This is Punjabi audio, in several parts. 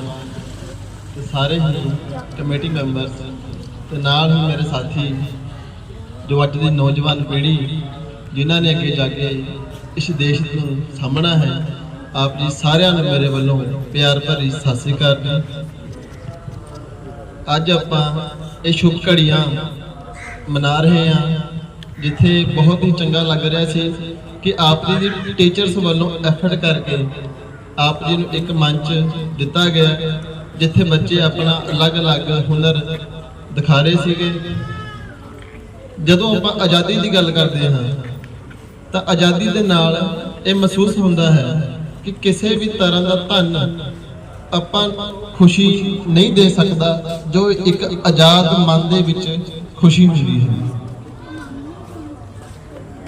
ਨੌਜਵਾਨ ਤੇ ਸਾਰੇ ਹੀ ਕਮੇਟੀ ਮੈਂਬਰਸ ਤੇ ਨਾਲ ਹੀ ਮੇਰੇ ਸਾਥੀ ਜੋ ਅੱਜ ਦੀ ਨੌਜਵਾਨ ਪੀੜ੍ਹੀ ਜਿਨ੍ਹਾਂ ਨੇ ਅੱਗੇ ਜਾ ਕੇ ਇਸ ਦੇਸ਼ ਨੂੰ ਸਾਹਮਣਾ ਹੈ, ਆਪ ਜੀ ਸਾਰਿਆਂ ਨੂੰ ਮੇਰੇ ਵੱਲੋਂ ਪਿਆਰ ਭਰੀ ਸਤਿ ਸ੍ਰੀ ਅਕਾਲ ਅੱਜ ਆਪਾਂ ਇਹ ਸ਼ੁਭ ਘੜੀਆਂ ਮਨਾ ਰਹੇ ਹਾਂ, ਜਿੱਥੇ ਬਹੁਤ ਹੀ ਚੰਗਾ ਲੱਗ ਰਿਹਾ ਸੀ ਕਿ ਆਪ ਜੀ ਦੀ ਟੀਚਰਸ ਵੱਲੋਂ ਐਫਰਟ ਕਰਕੇ ਆਪ ਜੀ ਨੂੰ ਇੱਕ ਮੰਚ ਦਿੱਤਾ ਗਿਆ, ਜਿੱਥੇ ਬੱਚੇ ਆਪਣਾ ਅਲੱਗ-ਅਲੱਗ ਹੁਨਰ ਦਿਖਾ ਰਹੇ ਸੀਗੇ। ਜਦੋਂ ਆਪਾਂ ਆਜ਼ਾਦੀ ਦੀ ਗੱਲ ਕਰਦੇ ਹਾਂ, ਤਾਂ ਆਜ਼ਾਦੀ ਦੇ ਨਾਲ ਇਹ ਮਹਿਸੂਸ ਹੁੰਦਾ ਹੈ ਕਿ ਕਿਸੇ ਵੀ ਤਰ੍ਹਾਂ ਦਾ ਧਨ ਆਪਾਂ ਖੁਸ਼ੀ ਨਹੀਂ ਦੇ ਸਕਦਾ, ਜੋ ਇੱਕ ਆਜ਼ਾਦ ਮਨ ਦੇ ਵਿੱਚ ਖੁਸ਼ੀ ਹੁੰਦੀ ਹੈ।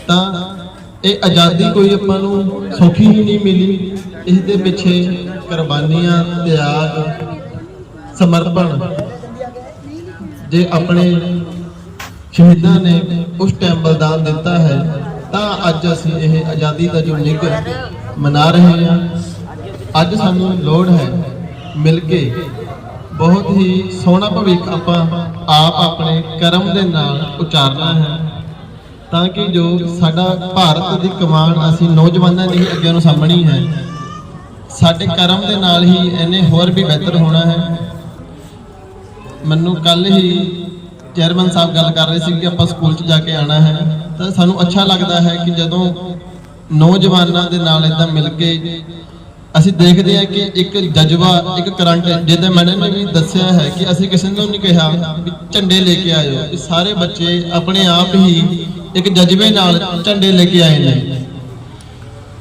ਤਾਂ ਇਹ ਆਜ਼ਾਦੀ ਕੋਈ ਆਪਾਂ ਨੂੰ ਸੌਖੀ ਹੀ ਨਹੀਂ ਮਿਲੀ। ਇਸ ਦੇ ਪਿੱਛੇ ਕੁਰਬਾਨੀਆਂ, ਤਿਆਗ, ਸਮਰਪਣ। ਜੇ ਆਪਣੇ ਸ਼ਹੀਦਾਂ ਨੇ ਉਸ ਟਾਈਮ ਬਲਿਦਾਨ ਦਿੱਤਾ ਹੈ, ਤਾਂ ਅੱਜ ਅਸੀਂ ਇਹ ਆਜ਼ਾਦੀ ਦਾ ਜੋ ਨਿੱਘ ਮਨਾ ਰਹੇ ਹਾਂ, ਅੱਜ ਸਾਨੂੰ ਲੋੜ ਹੈ ਮਿਲ ਕੇ ਬਹੁਤ ਹੀ ਸੋਹਣਾ ਭਵਿੱਖ ਆਪਾਂ ਆਪ ਆਪਣੇ ਕਰਮ ਦੇ ਨਾਲ ਉਚਾਰਨਾ ਹੈ। ਤਾਂ ਕਿ ਜੋ ਸਾਡਾ ਭਾਰਤ ਦੀ ਕਮਾਨ ਅਸੀਂ ਨੌਜਵਾਨਾਂ ਨੇ ਹੀ ਅੱਗੇ ਨੂੰ ਸਾਹਮਣੀ ਹੈ। ਸਾਡੇ ਕਰਮ ਦੇ ਨਾਲ ਹੀ ਇਹਨੇ ਹੋਰ ਵੀ ਬਿਹਤਰ ਹੋਣਾ ਹੈ। ਮੈਨੂੰ ਕੱਲ ਹੀ ਚੇਅਰਮੈਨ ਸਾਹਿਬ ਗੱਲ ਕਰ ਰਹੇ ਸੀ ਕਿ ਆਪਾਂ ਸਕੂਲ 'ਚ ਜਾ ਕੇ ਆਣਾ ਹੈ। ਤਾਂ ਸਾਨੂੰ ਅੱਛਾ ਲੱਗਦਾ ਹੈ ਕਿ ਜਦੋਂ ਨੌਜਵਾਨਾਂ ਦੇ ਨਾਲ ਇਦਾਂ ਮਿਲ ਕੇ ਅਸੀਂ ਦੇਖਦੇ ਹਾਂ ਕਿ ਇੱਕ ਜਜ਼ਬਾ, ਇੱਕ ਕਰੰਟ ਜਿਹਦੇ ਮੈਡਮ ਨੇ ਵੀ ਦੱਸਿਆ ਹੈ ਕਿ ਅਸੀਂ ਕਿਸੇ ਨੂੰ ਨਹੀਂ ਕਿਹਾ ਵੀ ਝੰਡੇ ਲੈ ਕੇ ਆਇਓ। ਇਹ ਸਾਰੇ ਬੱਚੇ ਆਪਣੇ ਆਪ ਹੀ ਇੱਕ ਜਜ਼ਬੇ ਨਾਲ ਝੰਡੇ ਲੈ ਕੇ ਆਏ ਨੇ।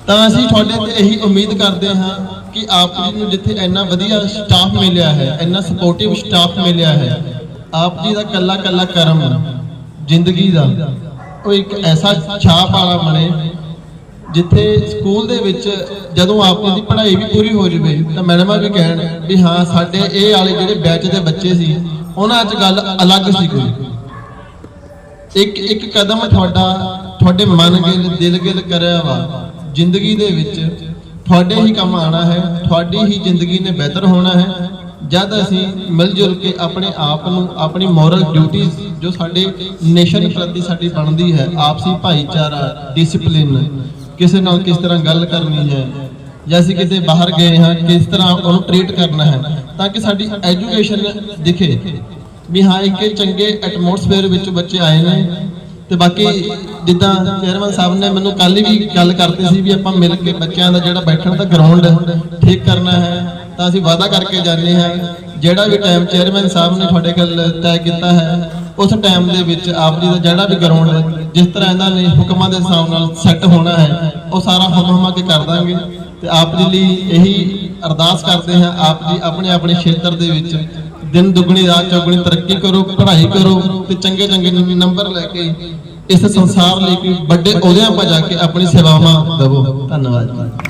ਤਾਂ ਅਸੀਂ ਤੁਹਾਡੇ ਤੇ ਇਹੀ ਉਮੀਦ ਕਰਦੇ ਹਾਂ ਕਿ ਆਪ ਜੀ ਨੂੰ ਜਿੱਥੇ ਇੰਨਾ ਵਧੀਆ ਸਟਾਫ ਮਿਲਿਆ ਹੈ, ਇੰਨਾ ਸਪੋਰਟਿਵ ਸਟਾਫ ਮਿਲਿਆ ਹੈ, ਆਪ ਜੀ ਦਾ ਕੱਲਾ ਕੱਲਾ ਕਰਮ ਜ਼ਿੰਦਗੀ ਦਾ ਉਹ ਇੱਕ ਐਸਾ ਛਾਪ ਵਾਲਾ ਬਣੇ ਜਿੱਥੇ ਸਕੂਲ ਦੇ ਵਿੱਚ ਜਦੋਂ ਆਪ ਦੀ ਪੜ੍ਹਾਈ ਵੀ ਪੂਰੀ ਹੋ ਜਵੇ, ਤਾਂ ਮੈਡਮਾਂ ਵੀ ਕਹਿਣ ਵੀ ਹਾਂ, ਸਾਡੇ ਇਹ ਵਾਲੇ ਜਿਹੜੇ ਬੈਚ ਦੇ ਬੱਚੇ ਸੀ, ਉਹਨਾਂ 'ਚ ਗੱਲ ਅਲੱਗ ਸੀ ਕੋਈ। ਇੱਕ ਇੱਕ ਕਦਮ ਤੁਹਾਡਾ, ਤੁਹਾਡੇ ਮਨ ਗਿਲ, ਦਿਲ ਗਿਲ ਕਰਿਆ ਵਾ। ਜ਼ਿੰਦਗੀ ਦੇ ਵਿੱਚ ਤੁਹਾਡੇ ਹੀ ਕੰਮ ਆਣਾ ਹੈ, ਤੁਹਾਡੀ ਹੀ ਜ਼ਿੰਦਗੀ ਨੇ ਬਿਹਤਰ ਹੋਣਾ ਹੈ। ਜਦ ਅਸੀਂ ਮਿਲ ਜੁਲ ਕੇ ਆਪਣੇ ਆਪ ਨੂੰ, ਆਪਣੀ ਮੋਰਲ ਡਿਊਟੀਆਂ ਜੋ ਸਾਡੇ ਨੇਸ਼ਨ ਪ੍ਰਤੀ ਸਾਡੀ ਬਣਦੀ ਹੈ, ਆਪਸੀ ਭਾਈਚਾਰਾ ਡਿਸਪਲਿਨ ਕਿਸੇ ਨਾਲ ਕਿਸ ਤਰ੍ਹਾਂ ਗੱਲ ਕਰਨੀ ਹੈ ਜਾਂ ਅਸੀਂ ਕਿਤੇ ਬਾਹਰ ਗਏ ਹਾਂ, ਕਿਸ ਤਰ੍ਹਾਂ ਉਹਨੂੰ ਟ੍ਰੀਟ ਕਰਨਾ ਹੈ, ਤਾਂ ਕਿ ਸਾਡੀ ਐਜੂਕੇਸ਼ਨ ਦਿਖੇ ਵੀ ਹਾਂ, ਇੱਕ ਚੰਗੇ ਐਟਮੋਸਫੇਅਰ ਵਿੱਚ ਬੱਚੇ ਆਏ ਨੇ ਤੇ ਬਾਕੀ ਜਿੱਦਾਂ ਚੇਅਰਮੈਨ ਸਾਹਿਬ ਨੇ ਮੈਨੂੰ ਕੱਲ ਵੀ ਗੱਲ ਕਰਤੀ ਸੀ ਵੀ ਆਪਾਂ ਮਿਲ ਕੇ ਬੱਚਿਆਂ ਦਾ ਜਿਹੜਾ ਬੈਠਣ ਦਾ ਗਰਾਊਂਡ ਠੀਕ ਕਰਨਾ ਹੈ, ਤਾਂ ਅਸੀਂ ਵਾਅਦਾ ਕਰਕੇ ਜਾਂਦੇ ਹਾਂ। ਜਿਹੜਾ ਵੀ ਟਾਈਮ ਚੇਅਰਮੈਨ ਸਾਹਿਬ ਨੇ ਤੁਹਾਡੇ ਕੋਲ ਤੈਅ ਕੀਤਾ ਹੈ, ਉਸ ਟਾਈਮ ਦੇ ਵਿੱਚ ਆਪ ਜੀ ਦਾ ਜਿਹੜਾ ਵੀ ਗਰਾਊਂਡ ਜਿਸ ਤਰ੍ਹਾਂ ਇਹਨਾਂ ਨੇ ਹੁਕਮਾਂ ਦੇ ਹਿਸਾਬ ਨਾਲ ਸੈੱਟ ਹੋਣਾ ਹੈ, ਉਹ ਸਾਰਾ ਹੁਕਮ ਹੁਕਮਾ ਕੇ ਕਰ ਦਾਂਗੇ। ਤੇ ਆਪ ਜੀ ਲਈ ਇਹੀ ਅਰਦਾਸ ਕਰਦੇ ਹਾਂ, ਆਪ ਜੀ ਆਪਣੇ ਆਪਣੇ ਖੇਤਰ ਦੇ ਵਿੱਚ ਦਿਨ ਦੁੱਗਣੀ, ਰਾਤ ਚੌਗਣੀ ਤਰੱਕੀ ਕਰੋ, ਪੜ੍ਹਾਈ ਕਰੋ ਤੇ ਚੰਗੇ ਚੰਗੇ ਨੰਬਰ ਲੈ ਕੇ ਇਸ ਸੰਸਾਰ ਲਈ ਕੋਈ ਵੱਡੇ ਅਹੁਦਿਆਂ 'ਤੇ ਜਾ ਕੇ ਆਪਣੀ ਸੇਵਾਵਾਂ ਦੇਵੋ। ਧੰਨਵਾਦ ਜੀ।